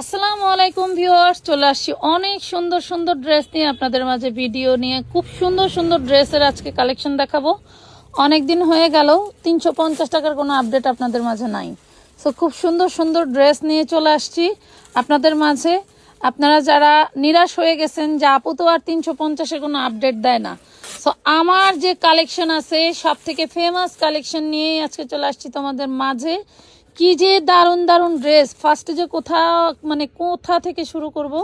আসসালামু আলাইকুম ভিউয়ার্স, চলে আসছি অনেক সুন্দর সুন্দর ড্রেস নিয়ে আপনাদের মাঝে ভিডিও নিয়ে। খুব সুন্দর সুন্দর ড্রেসের আজকে কালেকশন দেখাবো। অনেক দিন হয়ে গেল, তিনশো পঞ্চাশ টাকার কোনো আপডেট আপনাদের মাঝে নাই। সো খুব সুন্দর সুন্দর ড্রেস নিয়ে চলে আসছি আপনাদের মাঝে। আপনারা যারা নিরাশ হয়ে গেছেন যে আপু তো আর তিনশো পঞ্চাশের কোনো আপডেট দেয় না। সো আমার যে কালেকশন আছে সব থেকে ফেমাস কালেকশন নিয়েই আজকে চলে আসছি তোমাদের মাঝে। কি যে দারুণ দারুণ ড্রেস ফার্স্টে যে কোথা মানে কোথা থেকে শুরু করব,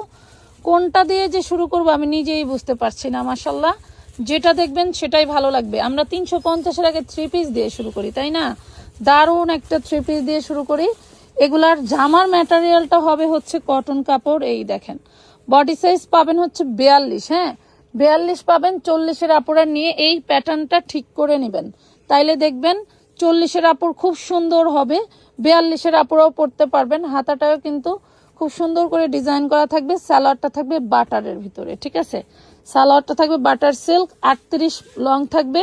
কোনটা দিয়ে যে শুরু করব আমি নিজেই বুঝতে পারছি না মাসাল্লাহ যেটা দেখবেন সেটাই ভালো লাগবে। আমরা তিনশো পঞ্চাশের আগে থ্রি পিস দিয়ে শুরু করি, তাই না? দারুণ একটা থ্রি পিস দিয়ে শুরু করি। এগুলার জামার ম্যাটেরিয়ালটা হবে হচ্ছে কটন কাপড়, এই দেখেন। বডি সাইজ পাবেন হচ্ছে বিয়াল্লিশ হ্যাঁ? বিয়াল্লিশ পাবেন, চল্লিশের আপুরা নিয়ে এই প্যাটার্নটা ঠিক করে নেবেন। তাইলে দেখবেন চল্লিশের আপুর খুব সুন্দর হবে। বিয়াল্লিশের আপুরাও পরতে পারবেন। হাতাটাও কিন্তু খুব সুন্দর করে ডিজাইন করা থাকবে। সালোয়ারটা থাকবে বাটারের ভিতরে, ঠিক আছে? সালোয়ারটা থাকবে বাটার সিল্ক, আটত্রিশ লং থাকবে।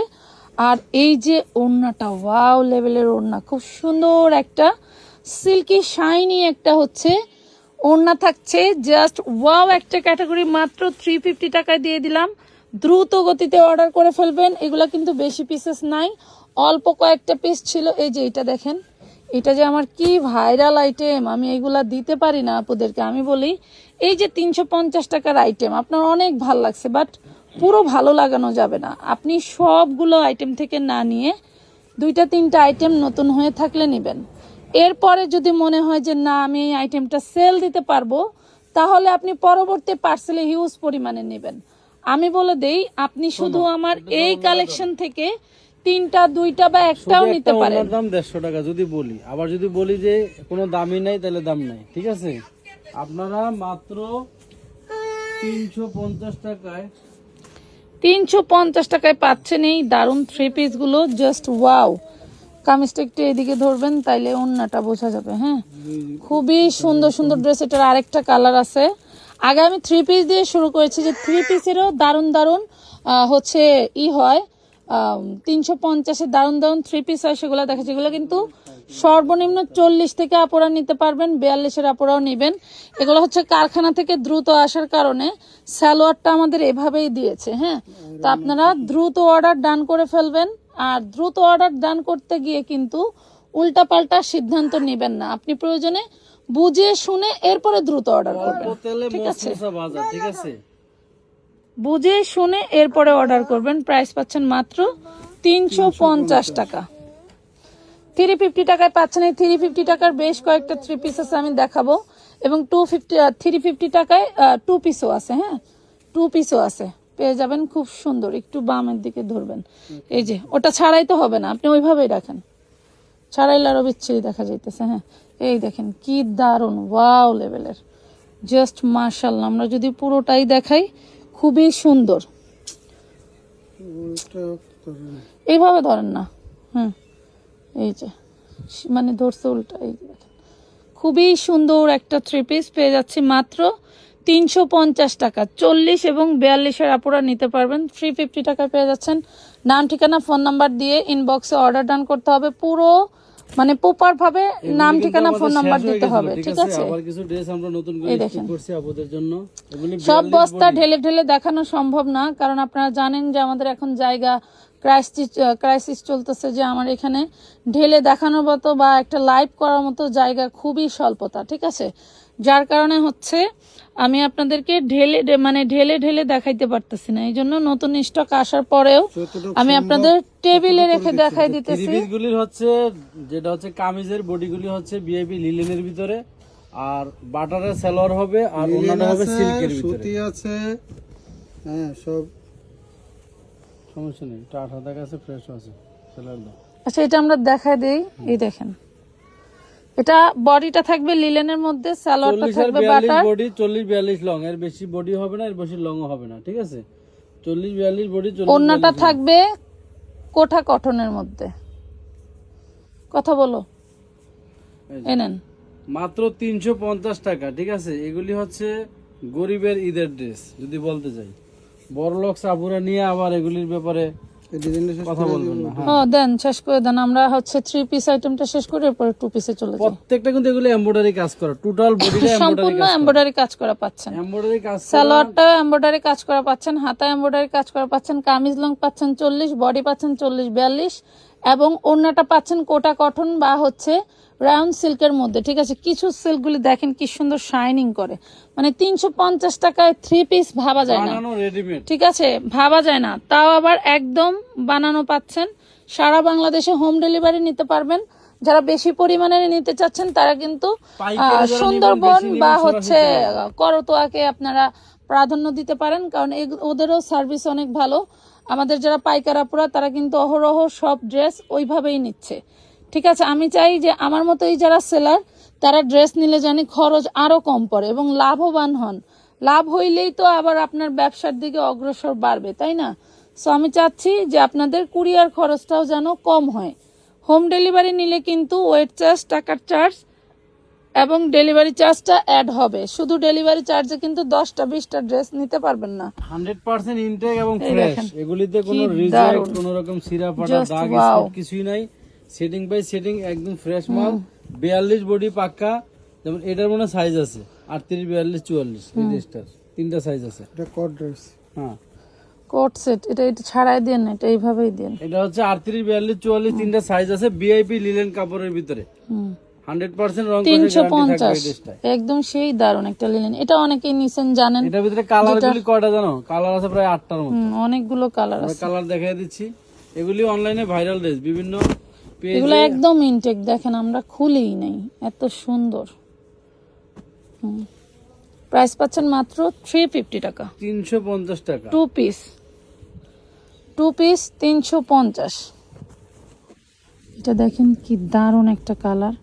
আর এই যে ওড়নাটা, ওয়াও লেভেলের ওড়না, খুব সুন্দর একটা সিল্কি, শাইনি একটা হচ্ছে ওড়না থাকছে। জাস্ট ওয়াও একটা ক্যাটাগরি, মাত্র থ্রি ফিফটি টাকায় দিয়ে দিলাম। দ্রুত গতিতে অর্ডার করে ফেলবেন। এগুলা কিন্তু বেশি পিসেস নাই। অল্প কয়েকটা পিস ছিল। এই যে এটা দেখেন এটা যে আমার কি ভাইরাল আইটেম আমি এগুলা দিতে পারি না আপুদেরকে। আমি বলি এই যে তিনশো পঞ্চাশ টাকার আইটেম আপনার অনেক ভালো লাগছে বাট পুরো ভালো লাগানো যাবে না। আপনি সবগুলো আইটেম থেকে না নিয়ে দুইটা তিনটা আইটেম নতুন হয়ে থাকলে নেবেন। এরপরে যদি মনে হয় যে না আমি এই আইটেমটা সেল দিতে পারব তাহলে আপনি পরবর্তী পার্সেলে হিউজ পরিমাণে নেবেন। আমি বলে দেই আপনি শুধু আমার এই কালেকশন থেকে তিনটা দুইটা বা একটাও নিতে পারেন। ওনার দাম দেড়শো টাকা যদি বলি। আবার যদি বলি যে কোনো দামই নাই তাহলে দাম নাই ঠিক আছে? আপনারা মাত্র তিনশো পঞ্চাশ টাকায় তিনশো পঞ্চাশ টাকায় পাচ্ছেন এই দারুণ থ্রি পিসগুলো জাস্ট ওয়াও কামিজটা একটু এদিকে ধরবেন তাইলে অন্যটা বোঝা যাবে হ্যাঁ? খুবই সুন্দর সুন্দর ড্রেস এটার আরেকটা কালার আছে। আগে আমি থ্রি পিস দিয়ে শুরু করেছি যে থ্রি পিসেরও দারুণ দারুণ হচ্ছে ই হয় তিনশো পঞ্চাশের দারুণ দারুণ থ্রি পিস হয় সেগুলো দেখা যেগুলো কিন্তু সর্বনিম্ন চল্লিশ থেকে আপোড়া নিতে পারবেন বিয়াল্লিশের আপোড়াও নেবেন। এগুলো হচ্ছে কারখানা থেকে দ্রুত আসার কারণে স্যালোয়ারটা আমাদের এভাবেই দিয়েছে হ্যাঁ? তো আপনারা দ্রুত অর্ডার ডান করে ফেলবেন আর দ্রুত অর্ডার ডান করতে গিয়ে কিন্তু উল্টাপাল্টা সিদ্ধান্ত নেবেন না। আপনি প্রয়োজনে বুঝে শুনে এরপরে দ্রুত অর্ডার করবেন। ঠিক আছে মশমশা ভাজা ঠিক আছে বুঝে শুনে এরপরে অর্ডার করবেন। প্রাইস পাচ্ছেন মাত্র তিনশো পঞ্চাশ টাকা। থ্রি ফিফটি টাকায় পাচ্ছেন এই থ্রি ফিফটি টাকার বেশ কয়েকটা থ্রি পিস আছে, আমি দেখাবো। এবং টু ফিফটি থ্রি ফিফটি টাকায় টু পিসও আছে হ্যাঁ? টু পিসও আছে। পেয়ে যাবেন খুব সুন্দর। একটু বামের দিকে ধরবেন। এই যে, ওটা ছাড়াই তো হবে না। আপনি ওইভাবেই রাখেন। ছাড়াইলে আরও বিচ্ছিরি দেখা যাইতেছে হ্যাঁ? এই দেখেন, কি দারুণ! ওয়াও লেভেলের জাস্ট মার্শাল্লাহ আমরা যদি পুরোটাই দেখাই খুবই সুন্দর। এইভাবে ধরেন না। হুম এই যে মানে ধরছে উল্টা এই খুবই সুন্দর একটা থ্রি পিস পেয়ে যাচ্ছি মাত্র তিনশো পঞ্চাশ টাকা। চল্লিশ এবং বিয়াল্লিশের আপুরা নিতে পারবেন। থ্রি ফিফটি টাকা পেয়ে যাচ্ছেন। নাম ঠিকানা ফোন নাম্বার দিয়ে ইনবক্সে অর্ডার ডান করতে হবে। পুরো মানে প্রপার ভাবে নাম ঠিকানা ফোন নাম্বার দিতে হবে ঠিক আছে? আবার কিছু ড্রেস আমরা নতুন করে এই করছি আপনাদের জন্য। সব বস্তা ঢেলে ঢেলে দেখানো সম্ভব না কারণ আপনারা জানেন যে আমাদের এখন জায়গা ক্রাইসিস ক্রাইসিস চলতেছে যে আমার এখানে ঢেলে দেখানোর মতো বা একটা লাইভ করার মতো জায়গা খুবই স্বল্পতা ঠিক আছে? যার কারণে হচ্ছে আমি আপনাদেরকে ঢেলে মানে ঢেলে ঢেলে দেখাইতে পারতেছি না। এই জন্য নতুন স্টক আসার পরেও আমি আপনাদের টেবিলে রেখে দেখাই দিতেছি। হচ্ছে যেটা হচ্ছে কামিজের বডিগুলি হচ্ছে বিআইপি লিলেনের ভিতরে আর বাটারের সালোয়ার হবে আর অন্যান্য হবে সিল্কের ভিতরে। সুতি আছে হ্যাঁ সব সমস্যা নেই। টাটা হাতা কাছে ফ্রেশ আছে। সালোয়ার দাও আচ্ছা এটা আমরা দেখাই দেই। এই দেখেন। এটা বডিটা থাকবে লিলেনের মধ্যে সালোয়ারটা থাকবে বাটার বডি চল্লিশ বিয়াল্লিশ লং এর বেশি বডি হবে না এর বেশি লং হবে না ঠিক আছে? চল্লিশ বিয়াল্লিশ বডি চল্লিশ ওড়নাটা থাকবে কোঠা কটনের মধ্যে। কথা বলো। এনেন মাত্র তিনশো পঞ্চাশ টাকা ঠিক আছে? এগুলি হচ্ছে গরিবের ঈদের ড্রেস যদি বলতে চাই। বড় লোক সাপুরা নিয়ে আবার এগুলির ব্যাপারে কথা বলবেন না হ্যাঁ। দেন শেষ করে দেন। আমরা হচ্ছে থ্রি পিস আইটেমটা শেষ করে এরপরে টু পিসে চলে যাই। প্রত্যেকটা কিন্তু এগুলো এমব্রয়ডারি কাজ করা। টোটাল বডিটা সম্পূর্ণ এমব্রয়ডারি কাজ করা পাচ্ছেন। এমব্রয়ডারি কাজ সালোয়ারটা এমব্রয়ডারি কাজ করা পাচ্ছেন হাতা এমব্রয়ডারি কাজ করা পাচ্ছেন কামিজ লং পাচ্ছেন চল্লিশ বডি পাচ্ছেন চল্লিশ বিয়াল্লিশ। এবং ওড়নাটা পাচ্ছেন কোটা কটন বা হচ্ছে রাউন্ড সিল্কের মধ্যে ঠিক আছে? কিছু সিল্কগুলি দেখেন কি সুন্দর শাইনিং করে। মানে তিনশো পঞ্চাশ টাকায় থ্রি পিস ভাবা যায় না। ঠিক আছে? ভাবা যায় না। তাও আবার একদম বানানো পাচ্ছেন। সারা বাংলাদেশে হোম ডেলিভারি নিতে পারবেন। যারা বেশি পরিমাণে নিতে চাচ্ছেন তারা কিন্তু সুন্দরবন বা হচ্ছে করতোয়াকে আপনারা প্রাধান্য দিতে পারেন। কারণ ওদেরও সার্ভিস অনেক ভালো। আমাদের যারা পাইকার আপুরা তারা কিন্তু অহরহ সব ড্রেস ওইভাবেই নিচ্ছে। ঠিক আছে, আমি চাই যে আমার মতোই যারা সেলার তারা ড্রেস নিলে জানি খরচ আরও কম পড়ে এবং লাভবান হন। লাভ হইলেই তো আবার আপনার ব্যবসার দিকে অগ্রসর বাড়বে, তাই না? সো আমি চাচ্ছি যে আপনাদের কুরিয়ার খরচটাও যেন কম হয়। হোম ডেলিভারি নিলে কিন্তু ওয়েট চার্জ টাকার চার্জ এবং ডেলিভারি চার্জটা অ্যাড হবে। শুধু ডেলিভারি চার্জে কিন্তু দশটা বিশটা ড্রেস নিতে পারবেন না। হান্ড্রেড পার্সেন্ট ইনটেক এবং ফ্রেশ এগুলিতে কোনো রিজেক্ট। কোনো রকম সিরা ফাটা দাগ. কিছুই নাই। সেটিং বাই সেটিং একদম ফ্রেশ মাল। বিয়াল্লিশ বডি পাক্কা। যেমন এটার মনে সাইজ আছে। আটত্রিশ বিয়াল্লিশ চুয়াল্লিশ এই ড্রেসটার তিনটা সাইজ আছে। এটা কট ড্রেস হ্যাঁ। কোট সেট এটা এটা ছাড়াই দেন না এটা এইভাবেই দেন। এটা হচ্ছে আটত্রিশ বিয়াল্লিশ চুয়াল্লিশ তিনটা সাইজ আছে। বিআইপি লিলেন কাপড়ের ভিতরে। হুম। তিনশো পঞ্চাশ। একদম সেই একটা লিলেন এটা অনেকেই নিছেন জানেন। এটার ভিতরে কালার গুলি কয়টা জানো? কালার আছে প্রায় আটটার মতো। অনেকগুলো কালার আছে। কালার দেখাই দিচ্ছি। এগুলি অনলাইনে ভাইরাল ড্রেস বিভিন্ন এগুলো একদম ইনটেক দেখেন আমরা খুলেই নাই। এত সুন্দর। প্রাইস পাচ্ছেন মাত্র থ্রি ফিফটি টাকা। তিনশো পঞ্চাশ টাকা। টু পিস টু পিস তিনশো পঞ্চাশ। এটা দেখেন কি দারুণ একটা কালার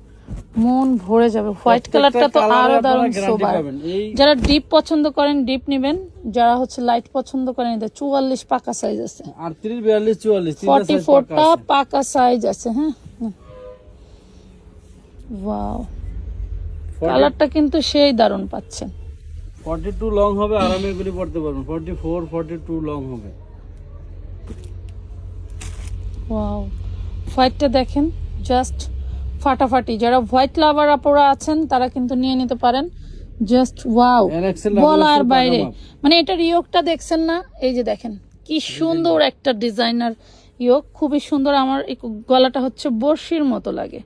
মন ভরে যাবে। হোয়াইট কালারটা তো আরও দারুণ সোবার যারা ডিপ পছন্দ করেন ডিপ নেবেন। যারা হচ্ছে লাইট পছন্দ করেন এদের চুয়াল্লিশ পাকা সাইজ আছে। আটত্রিশ বিয়াল্লিশ চুয়াল্লিশ ফর্টি ফোরটা পাকা সাইজ আছে। হ্যাঁ। ওয়াও কালারটা কিন্তু সেই দারুণ পাচ্ছেন। ফর্টি টু লং হবে আরামে এগুলি পড়তে পারবেন। Forty four forty two long হবে। ওয়াও হোয়াইটটা দেখেন জাস্ট ফাটাফাটি। যারা হোয়াইট লাভার আপুরা আছেন তারা কিন্তু নিয়ে নিতে পারেন। জাস্ট ওয়াও বলার বাইরে। মানে এটার ইয়োগটা দেখছেন না? এই যে দেখেন কি সুন্দর একটা ডিজাইনার ইয়োগ। খুবই সুন্দর আমার গলাটা হচ্ছে বর্ষির মতো লাগে।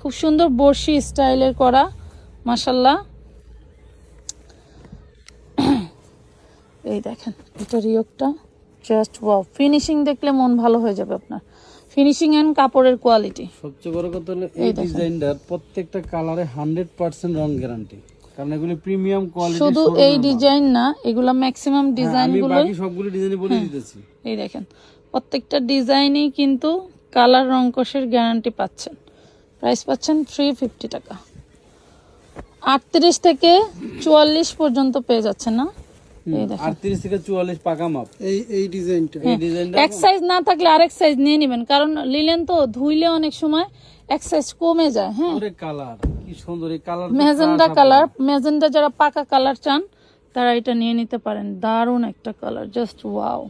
খুব সুন্দর বর্ষি স্টাইলের করা মাসাল্লাহ এই দেখেন এটার ইয়োগটা। জাস্ট ওয়াও ফিনিশিং দেখলে মন ভালো হয়ে যাবে আপনার। ফিনিশিং এন্ড কাপড়ের কোয়ালিটি সবচেয়ে বড় কথা হলো এই ডিজাইনটার প্রত্যেকটা কালারে হান্ড্রেড পার্সেন্ট রং গ্যারান্টি কারণ এগুলি প্রিমিয়াম কোয়ালিটি শুধু এই ডিজাইন না এগুলা ম্যাক্সিমাম ডিজাইন আমি বাকি সবগুলি ডিজাইন বলে দিতেছি। এই দেখেন প্রত্যেকটা ডিজাইনেই কিন্তু কালার রং কষের গ্যারান্টি পাচ্ছেন। প্রাইস পাচ্ছেন থ্রি ফিফটি টাকা। আটত্রিশ থেকে চুয়াল্লিশ পর্যন্ত পেয়ে যাচ্ছে না। এই দেখেন। আটত্রিশ থেকে চুয়াল্লিশ পাকা মাপ। এই এই ডিজাইনটা। এই ডিজাইনটা এক সাইজ না থাকলে আরেক সাইজ নিয়ে নেবেন। কারণ লিলেন তো ধুইলে অনেক সময় এক সাইজ কমে যায় হ্যাঁ। ওরে কালার কি সুন্দর এই কালার মেজেন্ডা কালার মেজেন্ডা যারা পাকা কালার চান তারা এটা নিয়ে নিতে পারেন। দারুণ একটা কালার জাস্ট ওয়াও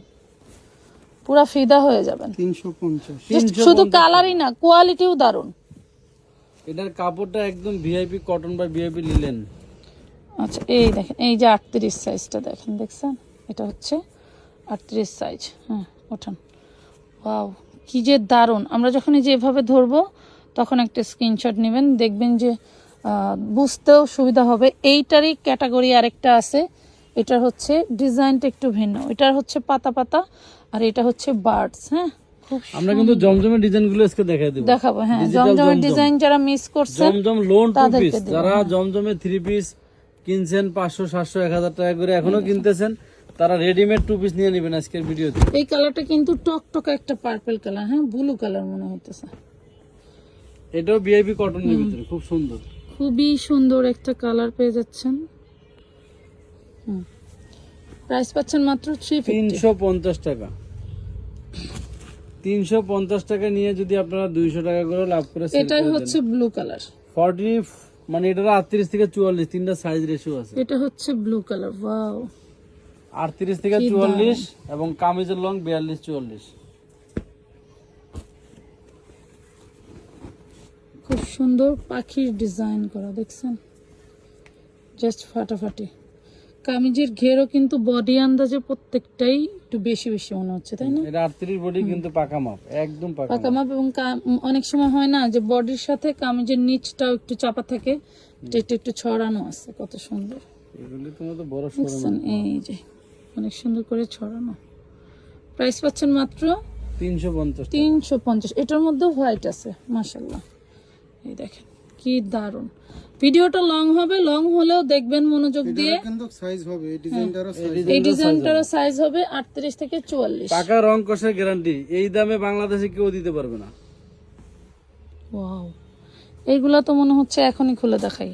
পুরা ফিদা হয়ে যাবেন। তিনশো পঞ্চাশ। Just শুধু কালারই না কোয়ালিটিও দারুণ। এটার কাপড়টা একদম ভিআইপি কটন বা ভিআইপি লিলেন আচ্ছা এই দেখেন এই যে আটত্রিশ সাইজটা দেখেন দেখছেন? এটা হচ্ছে আটত্রিশ সাইজ হ্যাঁ ওঠান। ওয়াও কি যে দারুণ। আমরা যখন এই যে এভাবে ধরবো তখন একটা স্ক্রিনশট নেবেন দেখবেন যে বুঝতেও সুবিধা হবে। এইটারই ক্যাটাগরি আরেকটা আছে। এটার হচ্ছে ডিজাইনটা একটু ভিন্ন। এটার হচ্ছে পাতা পাতা আর এটা হচ্ছে বার্ডস। হ্যাঁ খুব আমরা কিন্তু জমজমের ডিজাইনগুলো আজকে দেখাই দেবো। দেখাবো হ্যাঁ জমজমের ডিজাইন যারা মিস করছেন জমজম লোন টু পিস যারা হ্যাঁ। জমজমে থ্রি পিস কিনছেন পাঁচশো সাতশো এক হাজার টাকা করে এখনও কিনতেছেন তারা রেডিমেড টু পিস নিয়ে নেবেন আজকের ভিডিওতে। এই কালারটা কিন্তু টকটকা একটা পার্পল কালার হ্যাঁ ব্লু কালার মনে হইতেছে। এটাও ভিআইপি কটনের ভিতরে খুব সুন্দর। খুবই সুন্দর একটা কালার পেয়ে যাচ্ছেন। প্রাইস পাচ্ছেন মাত্র তিনশো পঞ্চাশ টাকা। তিনশো পঞ্চাশ টাকা নিয়ে যদি আপনারা দুইশো টাকা করে লাভ করে এটাই হচ্ছে ব্লু কালার ফর্টি মানে এটা 38 থেকে 44 তিনটা সাইজ রেশিও আছে। এটা হচ্ছে ব্লু কালার ওয়াও 38 থেকে 44 এবং কামিজের লং 42 44 খুব সুন্দর পাখির ডিজাইন করা দেখছেন? জাস্ট ফাটাফাটি। কামিজের ঘেরও কিন্তু বডি আন্দাজে প্রত্যেকটাই একটু বেশি বেশি মনে হচ্ছে তাই না? এটা আটত্রিশ বডি কিন্তু পাকা মাপ একদম পাকা পাকা মাপ। এবং অনেক সময় হয় না যে বডির সাথে কামিজের নিচটাও একটু চাপা থাকে এটা একটু একটু ছড়ানো আছে কত সুন্দর। এগুলি তোমার তো বড় দেখছেন এই যে অনেক সুন্দর করে ছড়ানো। প্রাইস পাচ্ছেন মাত্র তিনশো পঞ্চাশ তিনশো পঞ্চাশ এটার মধ্যে হোয়াইট আছে মাসাল্লাহ এই দেখেন। কি দারুণ। ভিডিওটা লং হবে লং হলেও দেখবেন মনোযোগ দিয়ে। কিন্তু সাইজ হবে এই ডিজাইনটারও সাইজ এই ডিজাইনটারও সাইজ হবে। আটত্রিশ থেকে চুয়াল্লিশ। পাকা রং কষের গ্যারান্টি এই দামে বাংলাদেশে কেউ দিতে পারবে না। ওয়াও এইগুলা তো মনে হচ্ছে এখনই খুলে দেখাই।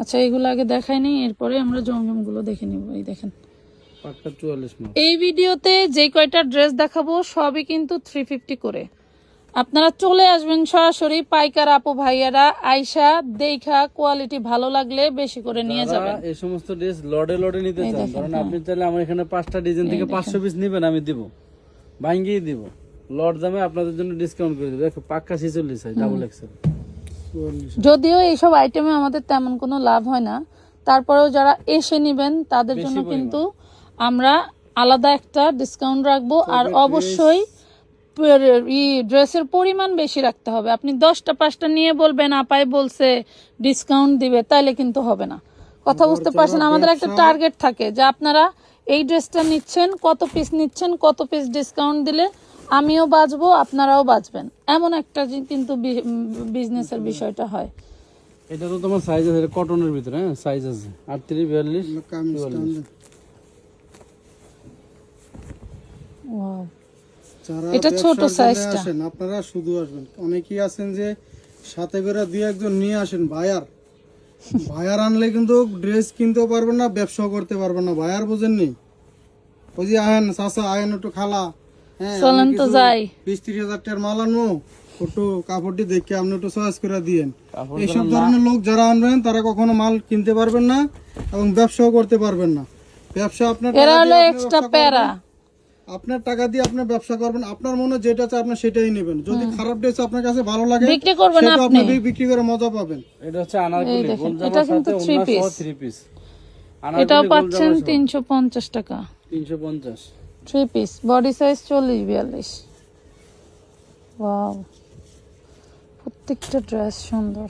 আচ্ছা এইগুলো আগে দেখাই নি এরপরে আমরা জমজমগুলো দেখে নিব। এই দেখেন। এই ভিডিওতে যে কয়টা ড্রেস দেখাবো সবই কিন্তু থ্রি ফিফটি করে। আপনারা চলে আসবেন সরাসরি পাইকার আপু ভাইয়ারা। আইসা দেখা কোয়ালিটি ভালো লাগলে বেশি করে নিয়ে যাবেন। এই সমস্ত ড্রেস লডে লডে নিতে চান। কারণ আপনি চাইলে আমার এখানে পাঁচটা ডিজাইন থেকে পাঁচশো পিস নেবেন আমি দিব। ভাঙ্গিয়ে দিব। লড দামে আপনাদের জন্য ডিসকাউন্ট করে দিব। দেখো পাক্কা ছিচল্লিশ হয় ডাবল এক্সেল যদিও এইসব আইটেমে আমাদের তেমন কোনো লাভ হয় না। তারপরেও যারা এসে নেবেন তাদের জন্য কিন্তু আমরা আলাদা একটা ডিসকাউন্ট রাখব। আর অবশ্যই ই ড্রেসের পরিমাণ বেশি রাখতে হবে। আপনি দশটা পাঁচটা নিয়ে বলবেন আপাই বলছে ডিসকাউন্ট দিবে তাইলে কিন্তু হবে না। কথা বুঝতে পারছেন? আমাদের একটা টার্গেট থাকে যে আপনারা এই ড্রেসটা নিচ্ছেন কত পিস নিচ্ছেন কত পিস ডিসকাউন্ট দিলে আমিও বাঁচবো আপনারাও বাঁচবেন। এমন একটা কিন্তু বিজনেসের বিষয়টা হয়। এটা তো তোমার সাইজ আছে কটনের ভিতরে হ্যাঁ? সাইজ আছে। আটত্রিশ বিয়াল্লিশ কামিজটা Wow. যারা এটা ছোট সাইজটা। আসেন আপনারা শুধু আসবেন। অনেকেই আছেন যে সাথে করে দুই একজন নিয়ে আসেন বায়ার। বায়ার আনলে কিন্তু ড্রেস কিনতেও পারবেন না ব্যবসাও করতে পারবেন না। বায়ার বোঝেননি? ওই যে আহেন চাষা আহেন একটু খালা। হ্যাঁ চলেন তো যাই। বিশ ত্রিশ হাজার টাকার মাল আনব একটু কাপড়টি দেখে আপনি একটু চয়েস করে দিয়েন। এইসব ধরনের লোক যারা আনবেন তারা কখনো মাল কিনতে পারবেন না এবং ব্যবসাও করতে পারবেন না। ব্যবসা আপনার এরা হলো এক্সট্রা প্যারা। আপনার টাকা দিয়ে আপনি ব্যবসা করবেন আপনার মনে যেটা চায় আপনি সেটাই নেবেন। যদি খারাপ ড্রেস আপনার কাছে ভালো লাগে বিক্রি করবেন সেটা আপনি। বিক্রি করে মজা পাবেন। এটা হচ্ছে আনারকলি এটা কিন্তু সাথে three ওন্না সহ piece। থ্রি পিস এটাও পাচ্ছেন তিনশো পঞ্চাশ টাকা। তিনশো পঞ্চাশ। থ্রি পিস বডি সাইজ চল্লিশ বিয়াল্লিশ। ওয়াও প্রত্যেকটা ড্রেস সুন্দর।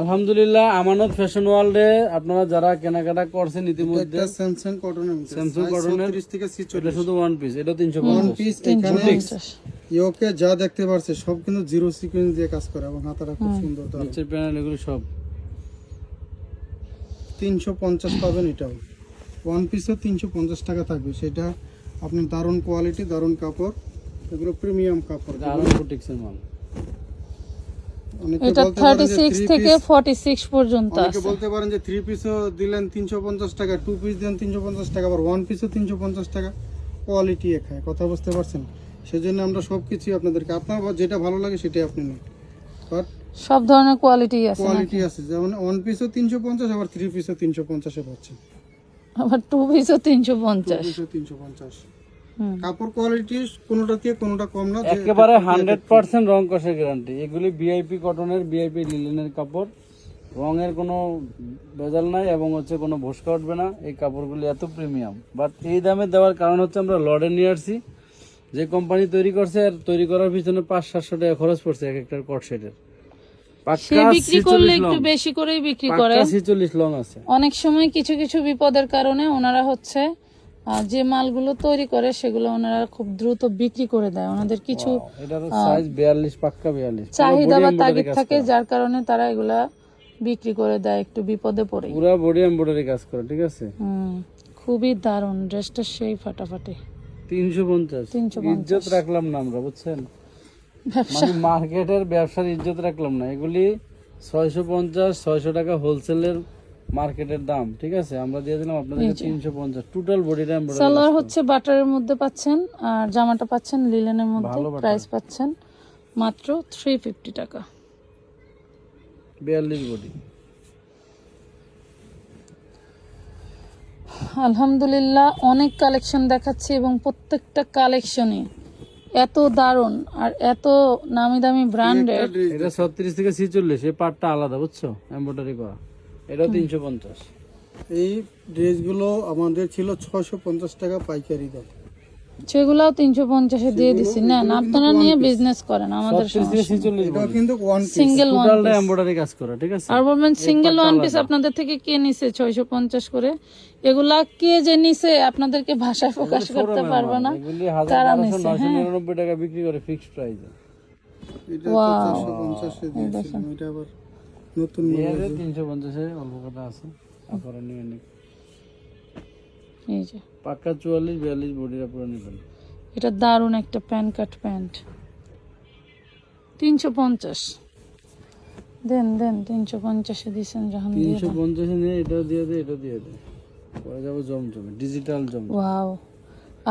আলহামদুলিল্লাহ আমানত ফ্যাশন ওয়ার্ল্ডে আপনারা যারা কেনাকাটা করছেন ইতিমধ্যে স্যামসাং কটনের Samsung cotton এর 36 থেকে এটা শুধু ওয়ান পিস এটা তিনশো ওয়ান পঞ্চাশ পিস এখানে ইয়োকে যা দেখতে পারছে সব কিন্তু জিরো সিকোয়েন্স দিয়ে কাজ করে এবং হাতাটা খুব সুন্দর তার। নিচের প্যানেল এগুলো সব। তিনশো পঞ্চাশ পাবেন এটাও। ওয়ান পিসও তিনশো পঞ্চাশ টাকা থাকবে সেটা আপনি দারুণ কোয়ালিটি দারুণ কাপড় এগুলো প্রিমিয়াম কাপড়। আরও বুটিক্সের মাল। এটা বলতে থার্টি পারেন যে সিক্স three থেকে piece- ফর্টি সিক্স পর্যন্ত আছে। বলতে পারেন যে থ্রি পিসও দিলেন তিনশো পঞ্চাশ টাকা টু পিস দেন তিনশো পঞ্চাশ টাকা আবার ওয়ান পিসও তিনশো পঞ্চাশ টাকা। কোয়ালিটি খায় কথা বুঝতে পারছেন? সেজন্য আমরা সব কিছুই আপনাদেরকে আপনার যেটা ভালো লাগে সেটাই আপনি নিন। বাট সব ধরনের কোয়ালিটি আছে কোয়ালিটি আছে যেমন ওয়ান পিসও তিনশো পঞ্চাশ আবার থ্রি পিসও তিনশো পঞ্চাশে পাচ্ছেন। আবার টু পিসও তিনশো পঞ্চাশ। পিসও তিনশো পঞ্চাশ। কাপড় কোয়ালিটি কোনোটা থেকে কোনোটা কম না একেবারে হান্ড্রেড পার্সেন্ট রং কষের গ্যারান্টি এগুলি ভিআইপি কটনের ভিআইপি লিলেনের কাপড়। রঙের কোনো ভেজাল নাই এবং হচ্ছে কোনো ভস্কা উঠবে না। এই কাপড়গুলি এত প্রিমিয়াম বাট এই দামে দেওয়ার কারণ হচ্ছে আমরা লডে নিয়ে আসছি যে কোম্পানি তৈরি করছে আর তৈরি করার পিছনে পাঁচ সাতশো টাকা খরচ পড়ছে এক একটার কট সেটের বিক্রি করলে একটু বেশি করেই বিক্রি করে। ছিচল্লিশ লং আছে। অনেক সময় কিছু কিছু বিপদের কারণে ওনারা হচ্ছে যে মালগুলো তৈরি করে সেগুলো ওনারা খুব দ্রুত বিক্রি করে দেয়। ওনাদের কিছু চাহিদা বা তাগিদ থাকে যার কারণে তারা এগুলা বিক্রি করে দেয় একটু বিপদে পড়ে পুরা বডি এমব্রয়ডারি কাজ করে ঠিক আছে? হুম খুবই দারুণ ড্রেসটা সেই ফাটাফাটি। তিনশো পঞ্চাশ। 350 ইজ্জত রাখলাম না আমরা বুঝছেন? মানে মার্কেটের ব্যবসার ইজ্জত রাখলাম না। এগুলি ছয়শো পঞ্চাশ ছয়শো টাকা হোলসেলের মার্কেটের দাম ঠিক আছে? আমরা দিয়ে দিলাম তিনশো পঞ্চাশ। টোটাল বডিটা সালোয়ার হচ্ছে বাটারের মধ্যে পাচ্ছেন আর জামাটা পাচ্ছেন লিলেনের মধ্যে প্রাইস পাচ্ছেন মাত্র থ্রি ফিফটি টাকা। বিয়াল্লিশ বডি আলহামদুলিল্লাহ অনেক কালেকশন দেখাচ্ছি এবং প্রত্যেকটা কালেকশনে এত দারুণ আর এত নামি দামি ব্র্যান্ডের এটা ছত্রিশ থেকে ছিচল্লিশ এই পাটটা আলাদা বুঝছ? এম্ব্রয়ডারি করা। এটাও তিনশো পঞ্চাশ। এই ড্রেসগুলো আমাদের ছিল ছশো পঞ্চাশ টাকা পাইকারি দাম। সেগুলাও তিনশো পঞ্চাশে দিয়ে দিছি। না আপনারা নিয়ে বিজনেস করেন আমাদের সিঙ্গেল ওয়ান কাজ করা ঠিক আছে? আর বলবেন সিঙ্গেল ওয়ান পিস আপনাদের থেকে কে নিছে ছয়শো পঞ্চাশ করে? এগুলা কে যে নিছে আপনাদেরকে ভাষায় প্রকাশ করতে পারব না। তারা নিছে, হ্যাঁ। টাকা বিক্রি করে ফিক্সড প্রাইসে এটা চারশো পঞ্চাশে দিয়েছিলাম এটা আবার নতুন তিনশো পঞ্চাশে অল্প কথা আছে তারপরে নিয়ে নিক এই যে। পাক্কা চুয়াল্লিশ বিয়াল্লিশ বডিটা পুরো নেবেন। এটা দারুণ একটা প্যান্ট কাট প্যান্ট। তিনশো পঞ্চাশ। দেন দেন তিনশো পঞ্চাশে দিছেন যখন তিনশো পঞ্চাশে নিয়ে এটাও দিয়ে দে এটাও দিয়ে দে। পরে যাব জমজমে ডিজিটাল জমজম। ওয়াও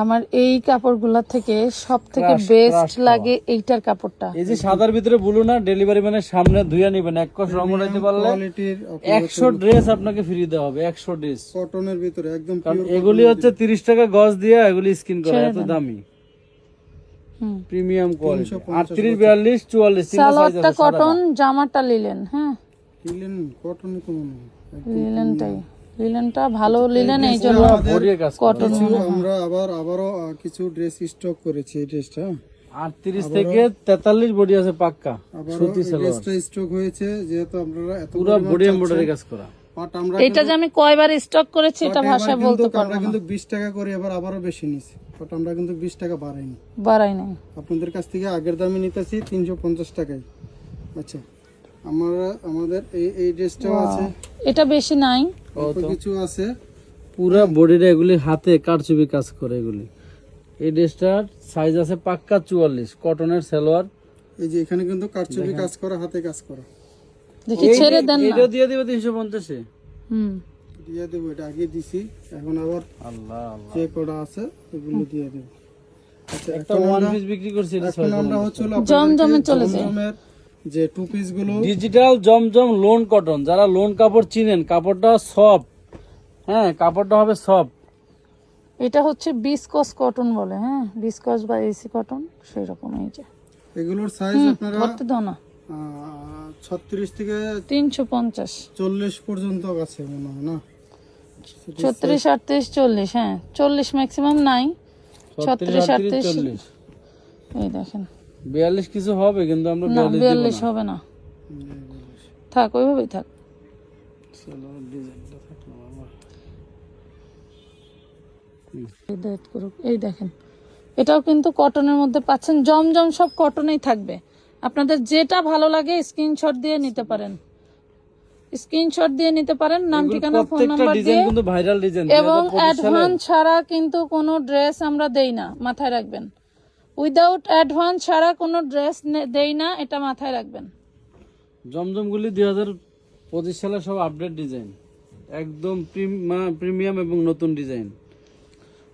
আমার এই কাপড়গুলা থেকে সব থেকে বেস্ট লাগে এইটার কাপড়টা। এই যে সাদার ভিতরে বলু না ডেলিভারি মানে সামনে ধুইয়া নিবেন। এক কষ রং উঠাইতে পারলে কোয়ালিটির একশো ড্রেস আপনাকে ফ্রি দেওয়া হবে একশো ড্রেস কটনের ভিতরে একদম কারণ পিওর এগুলি হচ্ছে তিরিশ টাকা গজ দিয়ে এগুলি স্কিন করা এত দামি। হুম। প্রিমিয়াম কোয়ালিটি আটত্রিশ বিয়াল্লিশ চুয়াল্লিশ তিনটা size সালোয়ারটা কটন জামাটা লিলেন হ্যাঁ। লিলেন কটনই তো মনে হয়। লিলেনটাই লিলেনটা ভালো লিলেন এই জন্য। কটন আমরা আবার আবারও কিছু ড্রেস স্টক করেছি এই ড্রেসটা আটত্রিশ থেকে তেতাল্লিশ বডি আছে পাক্কা আবারও সুতি সালোয়ার। ড্রেসটা স্টক হয়েছে যেহেতু আপনারা এত পুরো বডি এমব্রয়ডারি কাজ করা। আমরা এটা যে আমি কয়বার স্টক করেছি এটা ভাষায় কিন্তু বলতে পারব না। কিন্তু বিশ টাকা করে এবার আবারও বেশি নিছি বাট আমরা কিন্তু বিশ টাকা বাড়াইনি। বাড়াই নাই আপনাদের কাছ থেকে আগের দামে নিতেছি তিনশো পঞ্চাশ টাকায়। আচ্ছা। আমরা আমাদের এই এই ড্রেসটাও আছে। এটা বেশি নাই। অল্প কিছু আছে। পুরো বডিটা এগুলি হাতে কারচুপি কাজ করে এগুলি। এই ড্রেসটার সাইজ আছে পাক্কা চুয়াল্লিশ কটনের সালোয়ার। এই যে এখানে কিন্তু কারচুপি কাজ করা হাতে কাজ করা। দেখি ছেড়ে দেন না। এটা দিয়ে দিবে তিনশো পঞ্চাশে। হুম। দিয়ে দেবো এটা আগে দিছি এখন আবার আল্লাহ আল্লাহ। যে কটা আছে এগুলো দিয়ে দেবো। আচ্ছা একটা ওয়ান পিস বিক্রি করছি এখন আমরা হচ্ছে জমজমে চলে জমজমের যে টু পিসগুলো ডিজিটাল জমজম লোন কটন যারা লোন কাপড় চিনেন কাপড়টা সফট হ্যাঁ কাপড়টা হবে সফট এটা হচ্ছে বিসকস কটন বলে হ্যাঁ বিসকস বা এসি কটন সেই রকম এই যে। এগুলোর সাইজ আপনারা ধরতে দাও না। ছত্রিশ থেকে তিনশো পঞ্চাশ। চল্লিশ পর্যন্ত আছে মনে হয় না? ছত্রিশ আটত্রিশ চল্লিশ হ্যাঁ চল্লিশ ম্যাক্সিমাম নাই। ছত্রিশ আটত্রিশ। চল্লিশ। এই দেখেন। বিয়াল্লিশ কিছু হবে কিন্তু আমরা না বিয়াল্লিশ হবে না। থাক ওইভাবেই থাক। করুক এই দেখেন। এটাও কিন্তু কটনের মধ্যে পাচ্ছেন জমজম সব কটনেই থাকবে। আপনাদের যেটা ভালো লাগে স্ক্রিনশট দিয়ে নিতে পারেন। স্ক্রিনশট দিয়ে নিতে পারেন নাম ঠিকানা ফোন নাম্বার দিয়ে। কিন্তু ভাইরাল ডিজাইন এবং অ্যাডভান্স ছাড়া কিন্তু কোনো ড্রেস আমরা দেই না মাথায় রাখবেন। উইদাউট অ্যাডভান্স ছাড়া কোনো ড্রেস দেই না এটা মাথায় রাখবেন। জমজমগুলি দুই হাজার পঁচিশ সালে সব আপডেট ডিজাইন একদম প্রিমিয়াম এবং নতুন ডিজাইন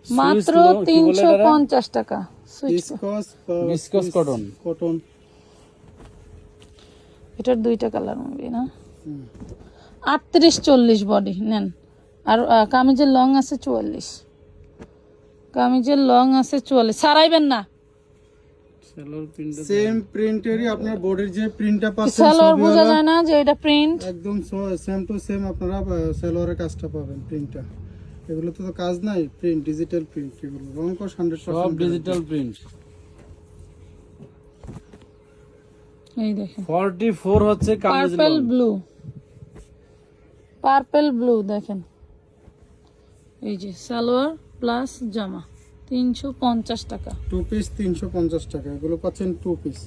মাত্র তিনশো? পঞ্চাশ টাকা ডিসকস Viscose কটন এটার দুইটা কালার হবে না? আটত্রিশ চল্লিশ বডি নেন। আর কামিজের লং আছে চুয়াল্লিশ। কামিজের লং আছে চুয়াল্লিশ। সারাইবেন না। সেম প্রিন্টেরই আপনার বডির যে প্রিন্টটা পাচ্ছেন সালোয়ার বোঝা যায় না যে এটা প্রিন্ট একদম সেম টু সেম আপনারা সালোয়ারের কাজটা পাবেন প্রিন্টটা এগুলো তো কাজ নাই প্রিন্ট ডিজিটাল প্রিন্ট এগুলো। রং কস হান্ড্রেড সব ডিজিটাল প্রিন্ট এই দেখেন। ফর্টি ফোর হচ্ছে kameez purple blue purple blue দেখেন। এই যে সালোয়ার প্লাস জামা। তিনশো পঞ্চাশ টাকা। টু পিস তিনশো পঞ্চাশ টাকা। এগুলো পাচ্ছেন টু পিস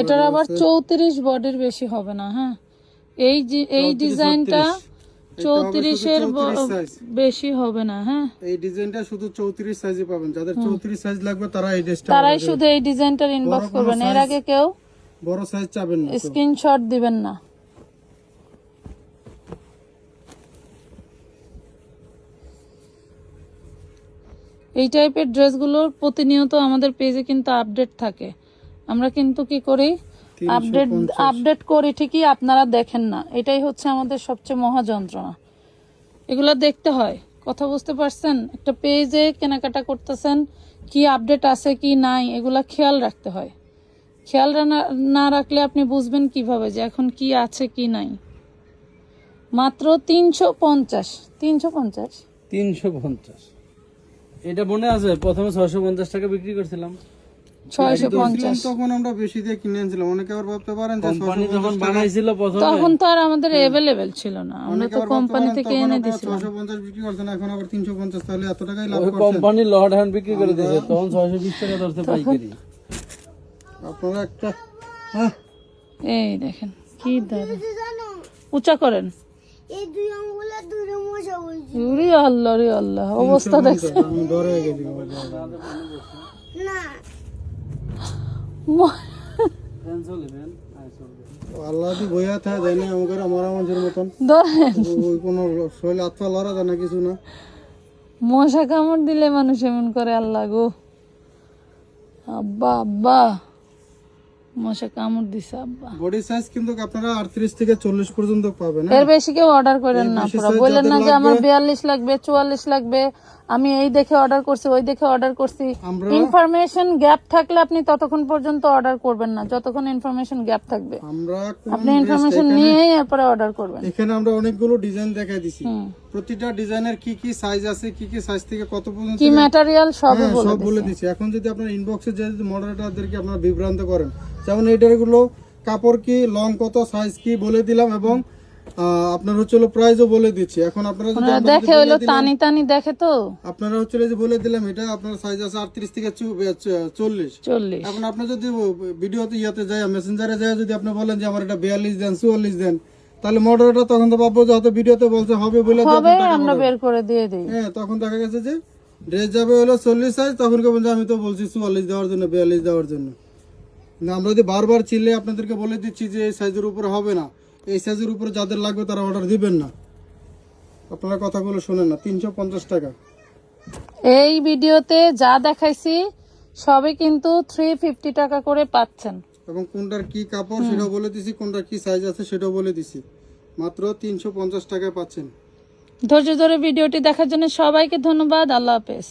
এটার আবার চৌত্রিশ বডির বেশি হবে না হ্যাঁ? এই এই ডিজাইনটা চৌত্রিশের বেশি হবে না হ্যাঁ? এই ডিজাইনটা শুধু চৌত্রিশ সাইজে পাবেন। যাদের চৌত্রিশ সাইজ লাগবে তারা এই ড্রেসটা তারাই শুধু এই ডিজাইনটার ইনবক্স করবেন। এর আগে কেউ বড় সাইজ চাবেন না। স্ক্রিনশট দিবেন না। এই টাইপের ড্রেসগুলোর প্রতিনিয়ত আমাদের পেজে কিন্তু আপডেট থাকে। আমরা কিন্তু কি করি? আপডেট আপডেট করি ঠিকই আপনারা দেখেন না। এটাই হচ্ছে আমাদের সবচেয়ে মহা যন্ত্রণা এগুলো দেখতে হয়। কথা বুঝতে পারছেন? একটা পেজে কেনাকাটা করতেছেন কি আপডেট আছে কি নাই এগুলা খেয়াল রাখতে হয়। খেয়াল না- না রাখলে আপনি বুঝবেন কীভাবে যে এখন কি আছে কি নাই। মাত্র তিনশো পঞ্চাশ। তিনশো পঞ্চাশ? তিনশো পঞ্চাশ। এটা মনে আছে প্রথমে ছয়শো পঞ্চাশ টাকা বিক্রি করছিলাম। ছয়শো পঞ্চাশ। তখন আমরা বেশি দিয়ে কিনে আনছিলাম। অনেকে আবার ভাবতে পারেন যে কোম্পানি যখন বানাইছিল প্রথমে। তখন তো আর আমাদের অ্যাভেলেবেল ছিল না। আমরা তো কোম্পানি থেকে এনে দিছিলাম। ছশো পঞ্চাশ বিক্রি করছেন এখন আবার তিনশো পঞ্চাশ তাহলে এত টাকাই লাভ করছেন? কোম্পানি লট হ্যান্ড বিক্রি করে দিয়েছে তখন ছয়শো বিশ টাকা ধরতে পাইকারি। আপনারা একটা হ্যাঁ। এই দেখেন কি দারুণ। উঁচা করেন। এই দুই আঙ্গুলে দূরে মশা হয়েছে রে আল্লাহ রে আল্লাহ। অবস্থা দেখছেন? আমি ডরে হয়ে গেছি না। ম- আল্লাহ দি বইয়া থাকে দেয় না? আমার মানুষের মতন। ধরেন। ওই কোনো শরীর আত্মা লড়া যায় না কিছু না। মশা কামড় দিলে মানুষ এমন করে আল্লাহ গো। আব্বা আব্বা। মশা কামড় দিছে আব্বা। বডি সাইজ কিন্তু আপনারা আটত্রিশ থেকে চল্লিশ পর্যন্ত পাবেন এর বেশি কেউ অর্ডার করেন না আপনারা বলেন না যে আমার লাগবে- বিয়াল্লিশ লাগবে চুয়াল্লিশ লাগবে। আমি এই দেখে অর্ডার করছি ওই দেখে অর্ডার করছি। ইনফরমেশন গ্যাপ থাকলে আপনি ততক্ষণ পর্যন্ত অর্ডার করবেন না যতক্ষণ ইনফরমেশন গ্যাপ থাকবে। আপনি ইনফরমেশন নিয়েই এরপরে অর্ডার করবেন। এখানে আমরা অনেকগুলো ডিজাইন দেখাই দিছি। প্রতিটা ডিজাইনের কি কি সাইজ আছে কি কি সাইজ থেকে কত পর্যন্ত কি ম্যাটেরিয়াল হ্যাঁ, বলে সব বলে দিছি। এখন যদি আপনার ইনবক্সে যে মডারেটারদেরকে আপনারা বিভ্রান্ত করেন যেমন এইটারগুলো কাপড় কি লং কত সাইজ কি বলে দিলাম এবং আপনার হচ্ছে প্রাইসও বলে দিচ্ছি। এখন আপনারা যদি দেখে দিলাম- টানি টানি দেখে তো। আপনারা হচ্ছে যে বলে দিলাম এটা আপনার সাইজ আছে আটত্রিশ থেকে চু- চ- চল্লিশ। চল্লিশ। এখন আপনি যদি ভিডিওতে ইয়াতে যায় মেসেঞ্জারে যায় যদি আপনি বলেন যে আমার এটা বিয়াল্লিশ দেন চুয়াল্লিশ দেন তাহলে মডারেটার তখন তো পাবো ভিডিওতে বলছে হবে বলে হবে আমরা বের করে দিয়ে দিই। হ্যাঁ তখন দেখা গেছে যে ড্রেস যাবে হলো চল্লিশ সাইজ তখন কেমন যে আমি তো বলছি চুয়াল্লিশ দেওয়ার জন্য বিয়াল্লিশ দেওয়ার জন্য। কিন্তু আমরা যদি বারবার চিল্লে আপনাদেরকে বলে দিচ্ছি যে এই সাইজের উপরে হবে না এই সাইজের উপরে যাদের লাগবে তারা অর্ডার দিবেন না। আপনারা কথাগুলো শোনেন না তিনশো পঞ্চাশ টাকা। এই ভিডিওতে যা দেখাইছি সবই কিন্তু থ্রি ফিফটি টাকা করে পাচ্ছেন। এবং কোনটার কি কাপড় সেটাও বলে দিছি কোনটার কি সাইজ আছে সেটাও বলে দিছি। মাত্র তিনশো পঞ্চাশ টাকায় পাচ্ছেন। ধৈর্য ধরে ভিডিওটি দেখার জন্য সবাইকে ধন্যবাদ আল্লাহ হাফেজ।